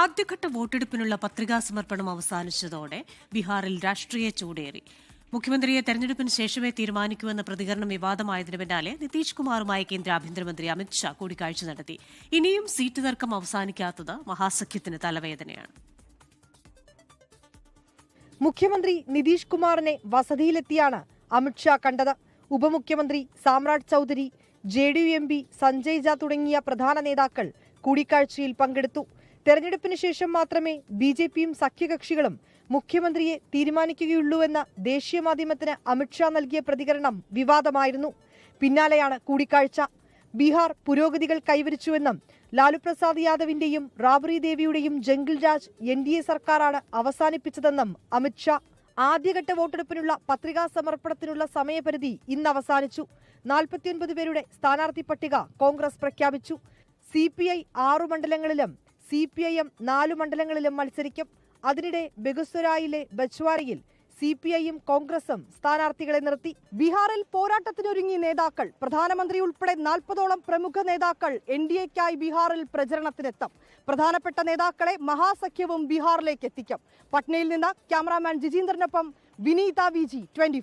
ആദ്യഘട്ട വോട്ടെടുപ്പിനുള്ള പത്രികാ സമർപ്പണം അവസാനിച്ചതോടെ ബീഹാറിൽ രാഷ്ട്രീയ ചൂടേറി. മുഖ്യമന്ത്രിയെ തെരഞ്ഞെടുപ്പിന് ശേഷമേ തീരുമാനിക്കുമെന്ന പ്രതികരണം വിവാദമായതിനു പിന്നാലെ നിതീഷ് കുമാറുമായി കേന്ദ്ര ആഭ്യന്തരമന്ത്രി അമിത്ഷാ കൂടിക്കാഴ്ച നടത്തി. ഇനിയും സീറ്റ് തർക്കം അവസാനിക്കാത്തത് മഹാസഖ്യത്തിന് തലവേദനയാണ്. മുഖ്യമന്ത്രി നിതീഷ് കുമാറിനെ വസതിയിലെത്തിയാണ് അമിത്ഷാ കണ്ടത്. ഉപമുഖ്യമന്ത്രി Samrat Choudhary J D U M P Sanjay ജ തുടങ്ങിയ പ്രധാന നേതാക്കൾ കൂടിക്കാഴ്ചയിൽ പങ്കെടുത്തു. തെരഞ്ഞെടുപ്പിന് ശേഷം മാത്രമേ ബി ജെ പിയും സഖ്യകക്ഷികളും മുഖ്യമന്ത്രിയെ തീരുമാനിക്കുകയുള്ളൂവെന്ന ദേശീയ മാധ്യമത്തിന് അമിത്ഷാ നൽകിയ പ്രതികരണം വിവാദമായിരുന്നു. പിന്നാലെയാണ് കൂടിക്കാഴ്ച. ബീഹാർ പുരോഗതികൾ കൈവരിച്ചുവെന്നും ലാലു പ്രസാദ് യാദവിന്റെയും Rabri ദേവിയുടെയും jungle Raj N D A സർക്കാരാണ് അവസാനിപ്പിച്ചതെന്നും അമിത്ഷാ ആദ്യഘട്ട വോട്ടെടുപ്പിനുള്ള പത്രികാ സമർപ്പണത്തിനുള്ള സമയപരിധി ഇന്ന് അവസാനിച്ചു. നാൽപ്പത്തിയൊൻപത് പേരുടെ സ്ഥാനാർത്ഥി പട്ടിക കോൺഗ്രസ് പ്രഖ്യാപിച്ചു. സി പി ഐ ആറു മണ്ഡലങ്ങളിലും സി പി ഐ എം നാലു മണ്ഡലങ്ങളിലും മത്സരിക്കും. അതിനിടെ ബെഗുസ്വരായിലെ ബച്വാരയിൽ സി പി ഐയും കോൺഗ്രസും സ്ഥാനാർത്ഥികളെ നിർത്തി. ബീഹാറിൽ പോരാട്ടത്തിനൊരുങ്ങി നേതാക്കൾ പ്രധാനമന്ത്രി ഉൾപ്പെടെ നാൽപ്പതോളം പ്രമുഖ നേതാക്കൾ എൻ ഡി എക്കായി ബീഹാറിൽ പ്രചരണത്തിനെത്തും. പ്രധാനപ്പെട്ട നേതാക്കളെ മഹാസഖ്യവും ബീഹാറിലേക്ക് എത്തിക്കും. പട്നയിൽ നിന്ന് ക്യാമറാമാൻ ജിജീന്ദ്രനൊപ്പം വിനീത വി ജി ട്വന്റി